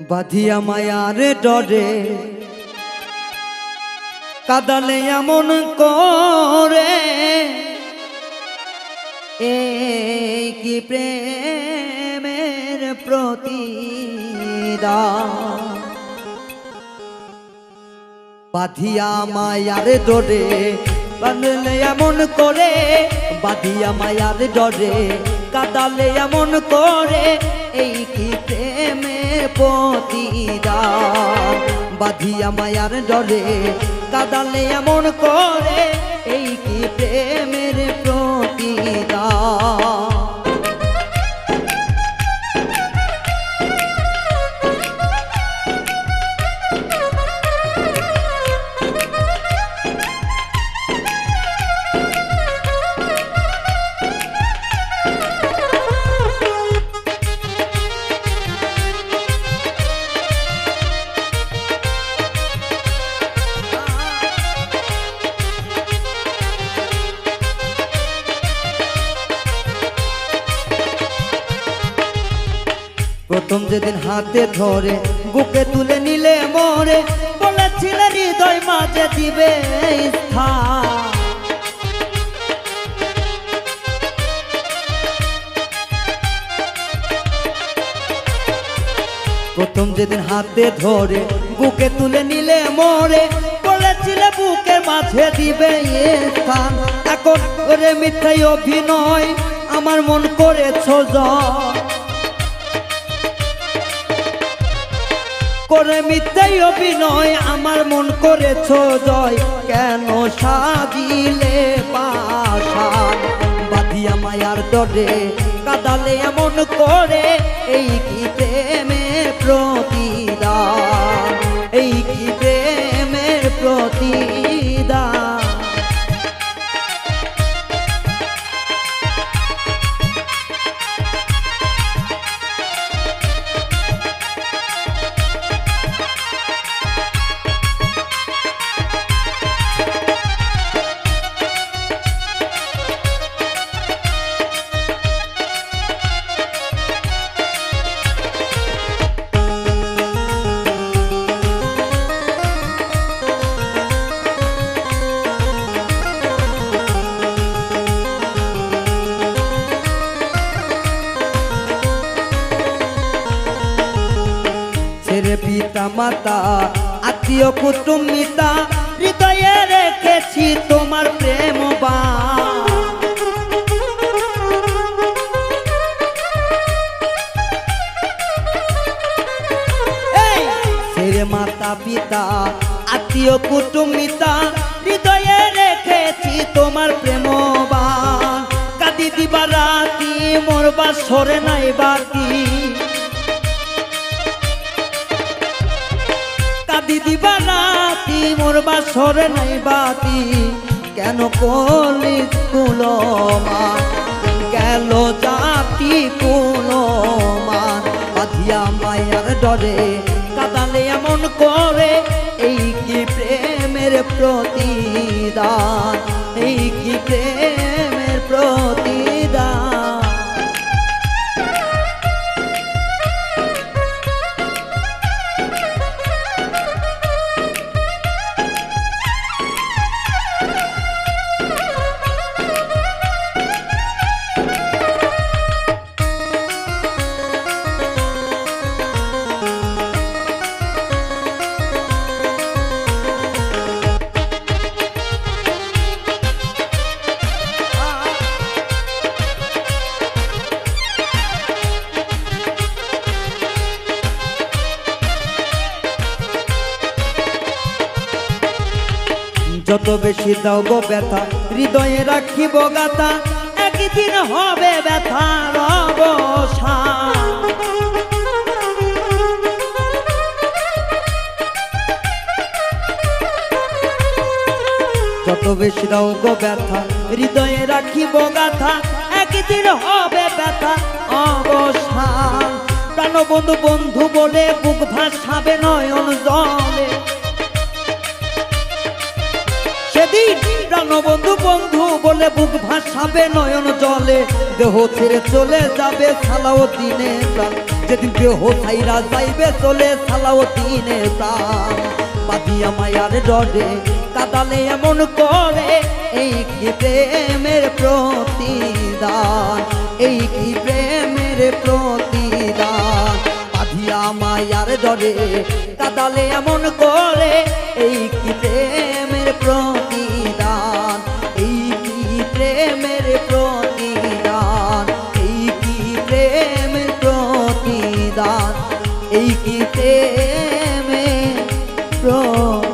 বাধিয়া মায়ার ডরে। কাদালে এমন করে। এই কি প্রেমের প্রতিদা বাধিয়া মায়ার ডরে, বাঁধলে এমন করে। বাধিয়া মায়ার ডরে, কাদালে এমন করে। এই কি প্রেমের প্রতিদা বাধিয়া মায়ার ডরে কাদালে এমন করে এই কি প্রেমের প্রথম যেদিন হাতে ধরে, বুকে তুলে নিলে মরে, বলেছিলে হৃদয় মাঝে দিবে প্রথম যেদিন হাতে ধরে, বুকে তুলে নিলে মরে, বলেছিলে বুকে মাঝে দিবে এখন ওরে মিথ্যাই অভিনয়, আমার মন করেছ জয়। করে মিথ্যেই অভিনয়, আমার মন করেছ জয়। কেন সাজিলে বাধিয়া মায়ার ডরে কাদালে এমন করে, এই কি প্রেমে প্রতিদান? এই কি মাতা, আত্মীয় কুটুম্বিতা হৃদয়ে রেখেছি তোমার প্রেম বা মাতা, পিতা, আত্মীয় কুটুম্বিতা হৃদয়ে রেখেছি তোমার প্রেম বা কাদি দিবা রাতি মোর বা সরে নাই বাতি। দিবা রাতি মোর বাসরে নাই বাতি। কেন কলি কুলমান গেল জাতি কুলমান বাধিয়া মায়ার ডরে কাদালে এমন করে। এই কি প্রেমের প্রতিদান? এই কি প্রেমের যত বেশি দাও গো ব্যথা, হৃদয়ে রাখিব গাথা, একদিন হবে অবসান যত বেশি দাও গো ব্যথা, হৃদয়ে রাখিব গাথা, একদিন হবে ব্যথা অবসান প্রাণবন্ধু বন্ধু বলে, বুক ভাসাবে নয়ন জলে। প্রাণবন্ধু বন্ধু বলে বুক ভাসাবে নয়ন জলে। দেহ ছেড়ে চলে যাবে সালাও দিনে প্রাণ যেদিন দেহ সাইরা যাইবে চলে সালাউদ্দিনের প্রাণ বাদিয়া মায়ার ডরে, কাদালে এমন করে, এই কি প্রেমের প্রতিদান? এই কি প্রেমের প্রতিদান? বাধিয়া মায়ার ডরে, কাদালে এমন করে, এই কি প্রেমের প্রতিদান? এই গীতে প্রেমের প্রতিদান